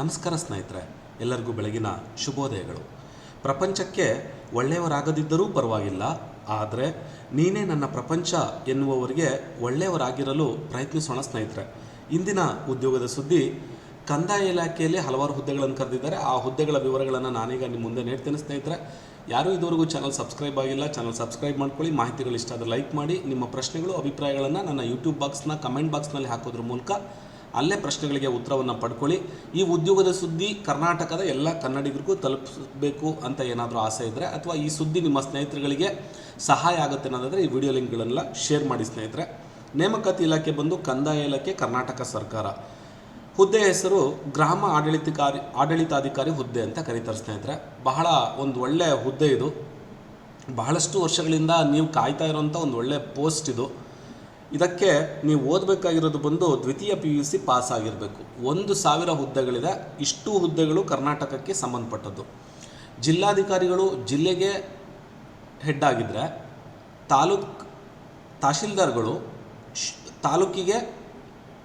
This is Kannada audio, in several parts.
ನಮಸ್ಕಾರ ಸ್ನೇಹಿತರೆ, ಎಲ್ಲರಿಗೂ ಬೆಳಗಿನ ಶುಭೋದಯಗಳು. ಪ್ರಪಂಚಕ್ಕೆ ಒಳ್ಳೆಯವರಾಗದಿದ್ದರೂ ಪರವಾಗಿಲ್ಲ, ಆದರೆ ನೀನೇ ನನ್ನ ಪ್ರಪಂಚ ಎನ್ನುವವರಿಗೆ ಒಳ್ಳೆಯವರಾಗಿರಲು ಪ್ರಯತ್ನಿಸೋಣ ಸ್ನೇಹಿತರೆ. ಇಂದಿನ ಉದ್ಯೋಗದ ಸುದ್ದಿ, ಕಂದಾಯ ಇಲಾಖೆಯಲ್ಲಿ ಹಲವಾರು ಹುದ್ದೆಗಳನ್ನು ಕರೆದಿದ್ದಾರೆ. ಆ ಹುದ್ದೆಗಳ ವಿವರಗಳನ್ನು ನಾನೀಗ ನಿಮ್ಮ ಮುಂದೆ ನೀಡ್ತೇನೆ ಸ್ನೇಹಿತರೆ. ಯಾರೂ ಇದುವರೆಗೂ ಚಾನಲ್ ಸಬ್ಸ್ಕ್ರೈಬ್ ಆಗಿಲ್ಲ, ಚಾನಲ್ ಸಬ್ಸ್ಕ್ರೈಬ್ ಮಾಡ್ಕೊಳ್ಳಿ. ಮಾಹಿತಿಗಳು ಇಷ್ಟ ಆದರೆ ಲೈಕ್ ಮಾಡಿ. ನಿಮ್ಮ ಪ್ರಶ್ನೆಗಳು, ಅಭಿಪ್ರಾಯಗಳನ್ನು ನನ್ನ ಯೂಟ್ಯೂಬ್ ಬಾಕ್ಸ್ನ ಕಮೆಂಟ್ ಬಾಕ್ಸ್ನಲ್ಲಿ ಹಾಕೋದ್ರ ಮೂಲಕ ಅಲ್ಲೇ ಪ್ರಶ್ನೆಗಳಿಗೆ ಉತ್ತರವನ್ನು ಪಡ್ಕೊಳ್ಳಿ. ಈ ಉದ್ಯೋಗದ ಸುದ್ದಿ ಕರ್ನಾಟಕದ ಎಲ್ಲ ಕನ್ನಡಿಗರಿಗೂ ತಲುಪಿಸಬೇಕು ಅಂತ ಏನಾದರೂ ಆಸೆ ಇದ್ದರೆ ಅಥವಾ ಈ ಸುದ್ದಿ ನಿಮ್ಮ ಸ್ನೇಹಿತರುಗಳಿಗೆ ಸಹಾಯ ಆಗುತ್ತೆ ಅನ್ನೋದಾದರೆ ಈ ವಿಡಿಯೋ ಲಿಂಕ್ಗಳನ್ನೆಲ್ಲ ಶೇರ್ ಮಾಡಿ ಸ್ನೇಹಿತರೆ. ನೇಮಕಾತಿ ಇಲಾಖೆ ಬಂದು ಕಂದಾಯ ಇಲಾಖೆ, ಕರ್ನಾಟಕ ಸರ್ಕಾರ. ಹುದ್ದೆ ಹೆಸರು ಗ್ರಾಮ ಆಡಳಿತಕಾರಿ, ಆಡಳಿತಾಧಿಕಾರಿ ಹುದ್ದೆ ಅಂತ ಕರೀತಾರೆ ಸ್ನೇಹಿತರೆ. ಬಹಳ ಒಂದು ಒಳ್ಳೆಯ ಹುದ್ದೆ ಇದು. ಬಹಳಷ್ಟು ವರ್ಷಗಳಿಂದ ನೀವು ಕಾಯ್ತಾ ಇರೋಂಥ ಒಂದು ಒಳ್ಳೆಯ ಪೋಸ್ಟ್ ಇದು. ಇದಕ್ಕೆ ನೀವು ಓದಬೇಕಾಗಿರೋದು ಬಂದು ದ್ವಿತೀಯ ಪಿ ಯು ಸಿ ಪಾಸ್ ಆಗಿರಬೇಕು. ಒಂದು ಸಾವಿರ ಹುದ್ದೆಗಳಿದೆ. ಇಷ್ಟು ಹುದ್ದೆಗಳು ಕರ್ನಾಟಕಕ್ಕೆ ಸಂಬಂಧಪಟ್ಟದ್ದು. ಜಿಲ್ಲಾಧಿಕಾರಿಗಳು ಜಿಲ್ಲೆಗೆ ಹೆಡ್ ಆಗಿದ್ದರೆ ತಾಲೂಕ್ ತಹಶೀಲ್ದಾರ್ಗಳು ತಾಲೂಕಿಗೆ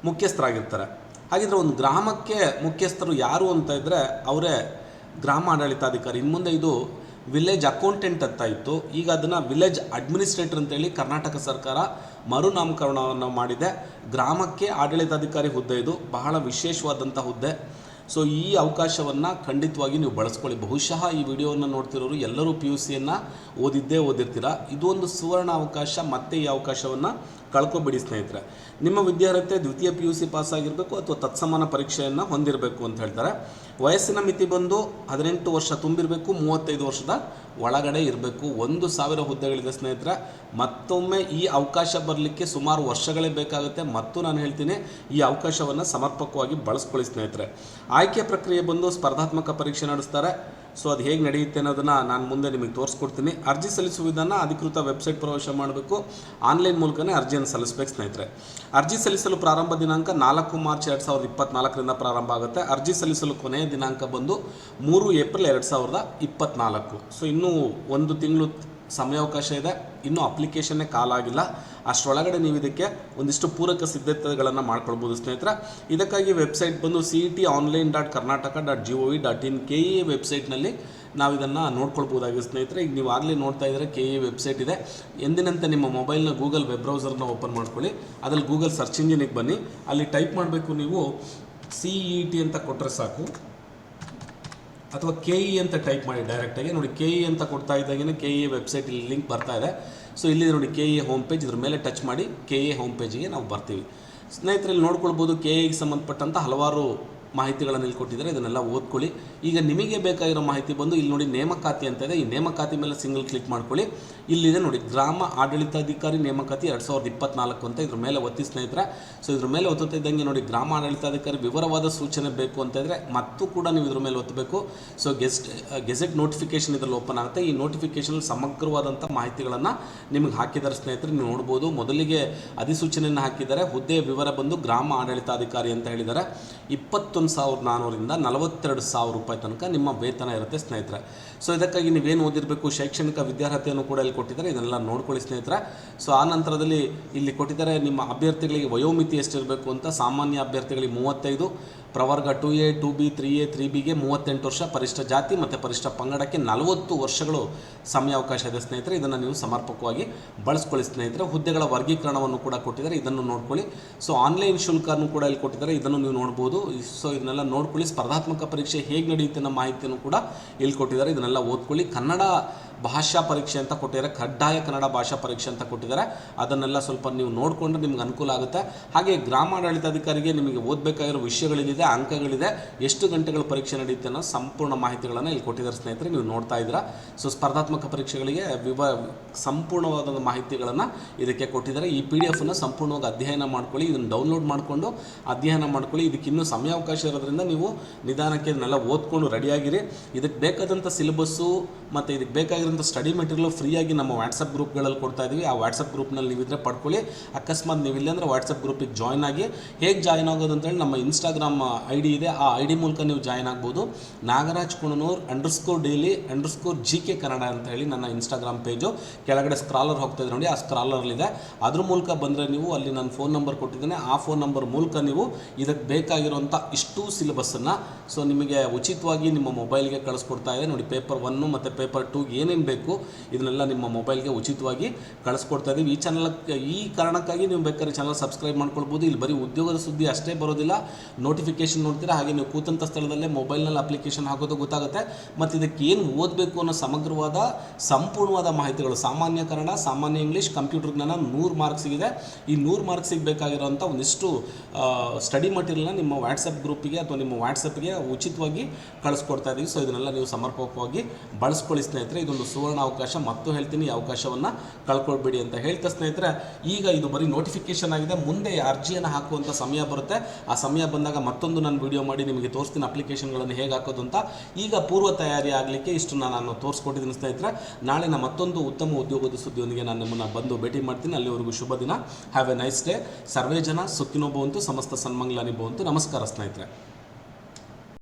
ಮುಖ್ಯಸ್ಥರಾಗಿರ್ತಾರೆ. ಹಾಗಿದ್ರೆ ಒಂದು ಗ್ರಾಮಕ್ಕೆ ಮುಖ್ಯಸ್ಥರು ಯಾರು ಅಂತ ಇದ್ದರೆ ಅವರೇ ಗ್ರಾಮ ಆಡಳಿತಾಧಿಕಾರಿ ಇನ್ನು ಮುಂದೆ ಇದು ವಿಲೇಜ್ ಅಕೌಂಟೆಂಟ್ ಅಂತ ಇತ್ತು. ಈಗ ಅದನ್ನು ವಿಲೇಜ್ ಅಡ್ಮಿನಿಸ್ಟ್ರೇಟರ್ ಅಂತೇಳಿ ಕರ್ನಾಟಕ ಸರ್ಕಾರ ಮರುನಾಮಕರಣವನ್ನು ಮಾಡಿದೆ. ಗ್ರಾಮಕ್ಕೆ ಆಡಳಿತಾಧಿಕಾರಿ ಹುದ್ದೆ ಇದು. ಬಹಳ ವಿಶೇಷವಾದಂಥ ಹುದ್ದೆ. ಸೊ ಈ ಅವಕಾಶವನ್ನು ಖಂಡಿತವಾಗಿ ನೀವು ಬಳಸ್ಕೊಳ್ಳಿ. ಬಹುಶಃ ಈ ವಿಡಿಯೋವನ್ನು ನೋಡ್ತಿರೋರು ಎಲ್ಲರೂ ಪಿ ಯು ಸಿಯನ್ನು ಓದಿದ್ದೇ ಓದಿರ್ತೀರ. ಇದು ಒಂದು ಸುವರ್ಣ ಅವಕಾಶ, ಮತ್ತೆ ಈ ಅವಕಾಶವನ್ನು ಕಳ್ಕೊಬೇಡಿ ಸ್ನೇಹಿತರೆ. ನಿಮ್ಮ ವಿದ್ಯಾರ್ಥಿ ದ್ವಿತೀಯ ಪಿ ಯು ಸಿ ಪಾಸ್ ಆಗಿರಬೇಕು ಅಥವಾ ತತ್ಸಮಾನ ಪರೀಕ್ಷೆಯನ್ನು ಹೊಂದಿರಬೇಕು ಅಂತ ಹೇಳ್ತಾರೆ. ವಯಸ್ಸಿನ ಮಿತಿ ಬಂದು ಹದಿನೆಂಟು ವರ್ಷ ತುಂಬಿರಬೇಕು, ಮೂವತ್ತೈದು ವರ್ಷದ ಒಳಗಡೆ ಇರಬೇಕು. ಒಂದು ಸಾವಿರ ಹುದ್ದೆಗಳಿದೆ ಸ್ನೇಹಿತರೆ, ಮತ್ತೊಮ್ಮೆ ಈ ಅವಕಾಶ ಬರಲಿಕ್ಕೆ ಸುಮಾರು ವರ್ಷಗಳೇ ಬೇಕಾಗುತ್ತೆ. ಮತ್ತು ನಾನು ಹೇಳ್ತೀನಿ, ಈ ಅವಕಾಶವನ್ನು ಸಮರ್ಪಕವಾಗಿ ಬಳಸ್ಕೊಳ್ಳಿ ಸ್ನೇಹಿತರೆ. ಆಯ್ಕೆ ಪ್ರಕ್ರಿಯೆ ಬಂದು ಸ್ಪರ್ಧಾತ್ಮಕ ಪರೀಕ್ಷೆ ನಡೆಸ್ತಾರೆ. ಸೊ ಅದು ಹೇಗೆ ನಡೆಯುತ್ತೆ ಅನ್ನೋದನ್ನು ನಾನು ಮುಂದೆ ನಿಮಗೆ ತೋರಿಸ್ಕೊಡ್ತೀನಿ. ಅರ್ಜಿ ಸಲ್ಲಿಸುವ ವಿಧಾನ ಅಧಿಕೃತ ವೆಬ್ಸೈಟ್ ಪ್ರವೇಶ ಮಾಡಬೇಕು. ಆನ್ಲೈನ್ ಮೂಲಕನೇ ಅರ್ಜಿಯನ್ನು ಸಲ್ಲಿಸಬೇಕು ಸ್ನೇಹಿತರೆ. ಅರ್ಜಿ ಸಲ್ಲಿಸಲು ಪ್ರಾರಂಭ ದಿನಾಂಕ ನಾಲ್ಕು ಮಾರ್ಚ್ ಎರಡು ಸಾವಿರದ ಇಪ್ಪತ್ನಾಲ್ಕರಿಂದ ಪ್ರಾರಂಭ ಆಗುತ್ತೆ. ಅರ್ಜಿ ಸಲ್ಲಿಸಲು ಕೊನೆಯ ದಿನಾಂಕ ಬಂದು ಮೂರು ಏಪ್ರಿಲ್ ಎರಡು ಸಾವಿರದ ಇಪ್ಪತ್ನಾಲ್ಕು. ಸೊ ಇನ್ನೂ ಒಂದು ತಿಂಗಳು ಸಮಯಾವಕಾಶ ಇದೆ. ಇನ್ನೂ ಅಪ್ಲಿಕೇಶನ್ನೇ ಕಾಲಾಗಿಲ್ಲ. ಅಷ್ಟರೊಳಗಡೆ ನೀವು ಇದಕ್ಕೆ ಒಂದಿಷ್ಟು ಪೂರಕ ಸಿದ್ಧತೆಗಳನ್ನು ಮಾಡ್ಕೊಳ್ಬೋದು ಸ್ನೇಹಿತರೆ. ಇದಕ್ಕಾಗಿ ವೆಬ್ಸೈಟ್ ಬಂದು C E T online dot Karnataka dot G O V dot in K E ವೆಬ್ಸೈಟ್ನಲ್ಲಿ ನಾವು ಇದನ್ನು ನೋಡ್ಕೊಳ್ಬೋದಾಗಿದೆ ಸ್ನೇಹಿತರೆ. ಈಗ ನೀವು ಆಗಲೇ ನೋಡ್ತಾ ಇದ್ದರೆ ಕೆ ಇ ವೆಬ್ಸೈಟ್ ಇದೆ. ಎಂದಿನಂತೆ ನಿಮ್ಮ ಮೊಬೈಲ್ನ ಗೂಗಲ್ ವೆಬ್ ಬ್ರೌಸರ್ನ ಓಪನ್ ಮಾಡ್ಕೊಳ್ಳಿ. ಅದರಲ್ಲಿ ಗೂಗಲ್ ಸರ್ಚ್ ಇಂಜಿನಿಗೆ ಬನ್ನಿ. ಅಲ್ಲಿ ಟೈಪ್ ಮಾಡಬೇಕು ನೀವು ಸಿ ಇ ಟಿ ಅಂತ ಕೊಟ್ಟರೆ ಸಾಕು. ಅಥವಾ ಕೆ ಇ ಅಂತ ಟೈಪ್ ಮಾಡಿ ಡೈರೆಕ್ಟಾಗಿ ನೋಡಿ ಕೆ ಇ ಅಂತ ಕೊಡ್ತಾ ಇದ್ದಾಗೇನೆ ಕೆ ಇ ವೆಬ್ಸೈಟ್ ಇಲ್ಲಿ ಲಿಂಕ್ ಬರ್ತಾ ಇದೆ. ಸೊ ಇಲ್ಲಿ ನೋಡಿ ಕೆ ಇ ಹೋಮ್ ಪೇಜ್ ಇದ್ರ ಮೇಲೆ ಟಚ್ ಮಾಡಿ ಕೆ ಇ ಹೋಮ್ ಪೇಜಿಗೆ ನಾವು ಬರ್ತೀವಿ. ಸ್ನೇಹಿತರಲ್ಲಿ ನೋಡ್ಕೊಳ್ಬೋದು ಕೆ ಎಗೆ ಸಂಬಂಧಪಟ್ಟಂಥ ಹಲವಾರು ಮಾಹಿತಿಗಳನ್ನು ಇಲ್ಲಿ ಕೊಟ್ಟಿದ್ದಾರೆ, ಇದನ್ನೆಲ್ಲ ಓದ್ಕೊಳ್ಳಿ. ಈಗ ನಿಮಗೆ ಬೇಕಾಗಿರೋ ಮಾಹಿತಿ ಬಂದು ಇಲ್ಲಿ ನೋಡಿ ನೇಮಕಾತಿ ಅಂತ ಇದೆ. ಈ ನೇಮಕಾತಿ ಮೇಲೆ ಸಿಂಗಲ್ ಕ್ಲಿಕ್ ಮಾಡ್ಕೊಳ್ಳಿ. ಇಲ್ಲಿದೆ ನೋಡಿ, ಗ್ರಾಮ ಆಡಳಿತಾಧಿಕಾರಿ ನೇಮಕಾತಿ ಎರಡು ಸಾವಿರದ ಇಪ್ಪತ್ನಾಲ್ಕು ಅಂತ ಇದ್ರ ಮೇಲೆ ಒತ್ತಿ ಸ್ನೇಹಿತರೆ. ಸೊ ಇದ್ರ ಮೇಲೆ ಒತ್ತುತ್ತ ಇದ್ದಂಗೆ ನೋಡಿ, ಗ್ರಾಮ ಆಡಳಿತಾಧಿಕಾರಿ ವಿವರವಾದ ಸೂಚನೆ ಬೇಕು ಅಂತ ಇದ್ರೆ ಮತ್ತು ಕೂಡ ನೀವು ಇದ್ರ ಮೇಲೆ ಒತ್ತಬೇಕು ಸೊ ಗೆಸ್ಟ್, ಗೆಜೆಟ್ ನೋಟಿಫಿಕೇಶನ್ ಇದರಲ್ಲಿ ಓಪನ್ ಆಗುತ್ತೆ. ಈ ನೋಟಿಫಿಕೇಶನ್ ಸಮಗ್ರವಾದಂಥ ಮಾಹಿತಿಗಳನ್ನು ನಿಮಗೆ ಹಾಕಿದ್ದಾರೆ ಸ್ನೇಹಿತರೆ. ನೀವು ನೋಡ್ಬೋದು, ಮೊದಲಿಗೆ ಅಧಿಸೂಚನೆಯನ್ನು ಹಾಕಿದ್ದಾರೆ. ಹುದ್ದೆಯ ವಿವರ ಬಂದು ಗ್ರಾಮ ಆಡಳಿತಾಧಿಕಾರಿ ಅಂತ ಹೇಳಿದ್ದಾರೆ. ಇಪ್ಪತ್ತೊಂದು ಸಾವಿರದ ನಾನ್ನೂರಿಂದ ನಲವತ್ತೆರಡು ಸಾವಿರ ರೂಪಾಯಿ ತನಕ ನಿಮ್ಮ ವೇತನ ಇರುತ್ತೆ ಸ್ನೇಹಿತರೆ. ಸೊ ಇದಕ್ಕಾಗಿ ನೀವೇನು ಓದಿರಬೇಕು? ಶೈಕ್ಷಣಿಕ ವಿದ್ಯಾರ್ಹತೆಯನ್ನು ಕೂಡ ಇಲ್ಲಿ ಕೊಟ್ಟಿದ್ದಾರೆ. ಇದನ್ನೆಲ್ಲ ನೋಡ್ಕೊಳ್ಳಿ ಸ್ನೇಹಿತರೆ. ಸೊ ಆ ನಂತರದಲ್ಲಿ ಇಲ್ಲಿ ಕೊಟ್ಟಿದ್ದಾರೆ, ನಿಮ್ಮ ಅಭ್ಯರ್ಥಿಗಳಿಗೆ ವಯೋಮಿತಿ ಎಷ್ಟಿರಬೇಕು ಅಂತ ಸಾಮಾನ್ಯ ಅಭ್ಯರ್ಥಿಗಳಿಗೆ ಮೂವತ್ತೈದು ಪ್ರವರ್ಗ two A, two B, three A, three ಬಿಗೆ ಮೂವತ್ತೆಂಟು ವರ್ಷ ಪರಿಷ್ಠ ಜಾತಿ ಮತ್ತು ಪರಿಷ್ಠ ಪಂಗಡಕ್ಕೆ ನಲವತ್ತು ವರ್ಷಗಳು ಸಮಯಾವಕಾಶ ಇದೆ ಸ್ನೇಹಿತರೆ. ಇದನ್ನು ನೀವು ಸಮರ್ಪಕವಾಗಿ ಬಳಸ್ಕೊಳ್ಳಿ ಸ್ನೇಹಿತರೆ. ಹುದ್ದೆಗಳ ವರ್ಗೀಕರಣವನ್ನು ಕೂಡ ಕೊಟ್ಟಿದ್ದಾರೆ. ಇದನ್ನು ನೋಡ್ಕೊಳ್ಳಿ. ಸೊ ಆನ್ಲೈನ್ ಶುಲ್ಕವನ್ನು ಕೂಡ ಇಲ್ಲಿ ಕೊಟ್ಟಿದ್ದಾರೆ. ಇದನ್ನು ನೀವು ನೋಡ್ಬೋದು. ಸೊ ಇದನ್ನೆಲ್ಲ ನೋಡ್ಕೊಳ್ಳಿ. ಸ್ಪರ್ಧಾತ್ಮಕ ಪರೀಕ್ಷೆ ಹೇಗೆ ನಡೆಯುತ್ತೆ ಅನ್ನೋ ಮಾಹಿತಿಯನ್ನು ಕೂಡ ಇಲ್ಲಿ ಕೊಟ್ಟಿದ್ದಾರೆ. ಇದನ್ನೆಲ್ಲ ಓದ್ಕೊಳ್ಳಿ. ಕನ್ನಡ ಭಾಷಾ ಪರೀಕ್ಷೆ ಅಂತ ಕೊಟ್ಟಿದ್ದಾರೆ, ಕಡ್ಡಾಯ ಕನ್ನಡ ಭಾಷಾ ಪರೀಕ್ಷೆ ಅಂತ ಕೊಟ್ಟಿದ್ದಾರೆ. ಅದನ್ನೆಲ್ಲ ಸ್ವಲ್ಪ ನೀವು ನೋಡಿಕೊಂಡು ನಿಮ್ಗೆ ಅನುಕೂಲ ಆಗುತ್ತೆ. ಹಾಗೆ ಗ್ರಾಮಾಡಳಿತಾಧಿಕಾರಿಗೆ ನಿಮಗೆ ಓದಬೇಕಾಗಿರೋ ವಿಷಯಗಳಿದೆ, ಅಂಕಗಳಿದೆ, ಎಷ್ಟು ಗಂಟೆಗಳ ಪರೀಕ್ಷೆ ನಡೆಯುತ್ತೆ ಅನ್ನೋ ಸಂಪೂರ್ಣ ಮಾಹಿತಿಗಳನ್ನು ಇಲ್ಲಿ ಕೊಟ್ಟಿದ್ದಾರೆ ಸ್ನೇಹಿತರೆ, ನೀವು ನೋಡ್ತಾ ಇದ್ದೀರಾ. ಸೊ ಸ್ಪರ್ಧಾತ್ಮಕ ಪರೀಕ್ಷೆಗಳಿಗೆ ವಿವ, ಸಂಪೂರ್ಣವಾದ ಮಾಹಿತಿಗಳನ್ನು ಇದಕ್ಕೆ ಕೊಟ್ಟಿದ್ದಾರೆ. ಈ ಪಿ ಡಿ ಎಫನ್ನು ಸಂಪೂರ್ಣವಾಗಿ ಅಧ್ಯಯನ ಮಾಡ್ಕೊಳ್ಳಿ, ಇದನ್ನು ಡೌನ್ಲೋಡ್ ಮಾಡಿಕೊಂಡು ಅಧ್ಯಯನ ಮಾಡ್ಕೊಳ್ಳಿ. ಇದಕ್ಕೆ ಇನ್ನೂ ಸಮಯಾವಕಾಶ ಇರೋದ್ರಿಂದ ನೀವು ನಿಧಾನಕ್ಕೆ ಇದನ್ನೆಲ್ಲ ಓದ್ಕೊಂಡು ರೆಡಿಯಾಗಿರಿ ಇದಕ್ಕೆ ಬೇಕಾದಂಥ ಸಿಲೆಬಸ್ಸು ಮತ್ತು ಇದಕ್ಕೆ ಬೇಕಾಗಿರೋ ಬೇಕಾಗಿರೋಂಥ ಸ್ಟಡಿ ಮೆಟೀರಿಯಲ್ ಫ್ರೀಯಾಗಿ ನಮ್ಮ ವಾಟ್ಸಪ್ ಗ್ರೂಪ್ಗಳಲ್ಲಿ ಕೊಡ್ತಾ ಇದ್ದೀವಿ ಆ ವಾಟ್ಸಪ್ ಗ್ರೂಪ್ನಲ್ಲಿ ನೀವಿದ್ರೆ ಪಡ್ಕೊಳ್ಳಿ. ಅಕಸ್ಮಾತ್ ನೀವು ಇಲ್ಲ ಅಂದರೆ ವಾಟ್ಸಪ್ ಗ್ರೂಪಿಗೆ ಜಾಯ್ನ್ ಆಗಿ ಹೇಗೆ ಜಾಯ್ನ್ ಆಗೋದು ಅಂತೇಳಿ ನಮ್ಮ ಇನ್ಸ್ಟಾಗ್ರಾಮ್ ಐ ಡಿ ಇದೆ. ಆ ಐ ಡಿ ಮೂಲಕ ನೀವು ಜಾಯ್ನ್ ಆಗ್ಬೋದು. Nagaraj Kunanur underscore daily underscore G K Kannada ಅಂತ ಹೇಳಿ ನನ್ನ ಇನ್ಸ್ಟಾಗ್ರಾಮ್ ಪೇಜು ಕೆಳಗಡೆ ಸ್ಕ್ರಾಲರ್ ಹೋಗ್ತಾ ಇದೆ ನೋಡಿ, ಆ ಸ್ಕ್ರಾಲರ್ಲಿದೆ ಅದ್ರ ಮೂಲಕ ಬಂದರೆ ನೀವು ಅಲ್ಲಿ ನನ್ನ ಫೋನ್ ನಂಬರ್ ಕೊಟ್ಟಿದ್ದೇನೆ. ಆ ಫೋನ್ ನಂಬರ್ ಮೂಲಕ ನೀವು ಇದಕ್ಕೆ ಬೇಕಾಗಿರುವಂಥ ಇಷ್ಟು ಸಿಲೆಬಸ್ಸನ್ನು ಸೊ ನಿಮಗೆ ಉಚಿತವಾಗಿ ನಿಮ್ಮ ಮೊಬೈಲ್ಗೆ ಕಳಿಸ್ಕೊಡ್ತಾ ಇದೆ. ನೋಡಿ ಪೇಪರ್ ಒನ್ನು ಮತ್ತು ಪೇಪರ್ ಟೂಗೆ ಏನೇನು ಬೇಕು ಇದನ್ನೆಲ್ಲ ನಿಮ್ಮ ಮೊಬೈಲ್ಗೆ ಉಚಿತವಾಗಿ ಕಳಿಸ್ಕೊಡ್ತಾ ಇದ್ದೀವಿ ಈ ಚಾನಲ್ ಈ ಕಾರಣಕ್ಕಾಗಿ ನೀವು ಬೇಕಾದ್ರೆ ಚಾನಲ್ ಸಬ್ಸ್ಕ್ರೈಬ್ ಮಾಡ್ಕೊಳ್ಬೋದು. ಇಲ್ಲಿ ಬರೀ ಉದ್ಯೋಗದ ಸುದ್ದಿ ಅಷ್ಟೇ ಬರೋದಿಲ್ಲ. ನೋಟಿಫಿಕೇಶನ್ ನೋಡ್ತೀರಾ? ಹಾಗೆ ನೀವು ಕೂತಂಥ ಸ್ಥಳದಲ್ಲೇ ಮೊಬೈಲ್ನಲ್ಲಿ ಅಪ್ಲಿಕೇಶನ್ ಹಾಕೋದು ಗೊತ್ತಾಗುತ್ತೆ. ಮತ್ತು ಇದಕ್ಕೆ ಏನು ಓದಬೇಕು ಅನ್ನೋ ಸಮಗ್ರವಾದ, ಸಂಪೂರ್ಣವಾದ ಮಾಹಿತಿಗಳು. ಸಾಮಾನ್ಯ ಕನ್ನಡ, ಸಾಮಾನ್ಯ ಇಂಗ್ಲೀಷ್ ಕಂಪ್ಯೂಟರ್ ಜ್ಞಾನ ನೂರು ಮಾರ್ಕ್ಸಿಗಿದೆ ಈ ನೂರು ಮಾರ್ಕ್ಸಿಗೆ ಬೇಕಾಗಿರೋಂಥ ಒಂದಿಷ್ಟು ಸ್ಟಡಿ ಮಟೀರಿಯಲ್ನ ನಿಮ್ಮ ವಾಟ್ಸಪ್ ಗ್ರೂಪಿಗೆ ಅಥವಾ ನಿಮ್ಮ ವಾಟ್ಸಪ್ಗೆ ಉಚಿತವಾಗಿ ಕಳಿಸ್ಕೊಡ್ತಾ ಇದ್ದೀವಿ ಸೊ ಇದನ್ನೆಲ್ಲ ನೀವು ಸಮರ್ಪಕವಾಗಿ ಬಳಸ್ಕೊಳ್ಳಿ ಸ್ನೇಹಿತರೆ. ಇದೊಂದು ಸುವರ್ಣ ಅವಕಾಶ ಮತ್ತು ಹೇಳ್ತೀನಿ, ಈ ಅವಕಾಶವನ್ನು ಕಳ್ಕೊಳ್ಬೇಡಿ ಅಂತ ಹೇಳ್ತಾ ಸ್ನೇಹಿತರೆ, ಈಗ ಇದು ಬರೀ ನೋಟಿಫಿಕೇಶನ್ ಆಗಿದೆ, ಮುಂದೆ ಅರ್ಜಿಯನ್ನು ಹಾಕುವಂಥ ಸಮಯ ಬರುತ್ತೆ. ಆ ಸಮಯ ಬಂದಾಗ ಮತ್ತೊಂದು ನಾನು ವಿಡಿಯೋ ಮಾಡಿ ನಿಮಗೆ ತೋರಿಸ್ತೀನಿ ಅಪ್ಲಿಕೇಶನ್ಗಳನ್ನು ಹೇಗೆ ಹಾಕೋದು ಅಂತ. ಈಗ ಪೂರ್ವ ತಯಾರಿ ಆಗಲಿಕ್ಕೆ ಇಷ್ಟು ನಾನು ತೋರಿಸ್ಕೊಟ್ಟಿದ್ದೀನಿ ಸ್ನೇಹಿತರೆ. ನಾಳೆ ನಾನು ಮತ್ತೊಂದು ಉತ್ತಮ ಉದ್ಯೋಗದ ಸುದ್ದಿಯೊಂದಿಗೆ ನಾನು ನಿಮ್ಮನ್ನು ಬಂದು ಭೇಟಿ ಮಾಡ್ತೀನಿ. ಅಲ್ಲಿವರೆಗೂ ಶುಭ ದಿನ. ಹ್ಯಾವ್ ಎ ನೈಸ್ ಡೇ ಸರ್ವೇ ಜನ ಸುಖಿನೋ ಭವಂತು ಸಮಸ್ತ ಸನ್ಮಂಗ್ಲಾನಿ ಭವಂತು ನಮಸ್ಕಾರ ಸ್ನೇಹಿತರೆ.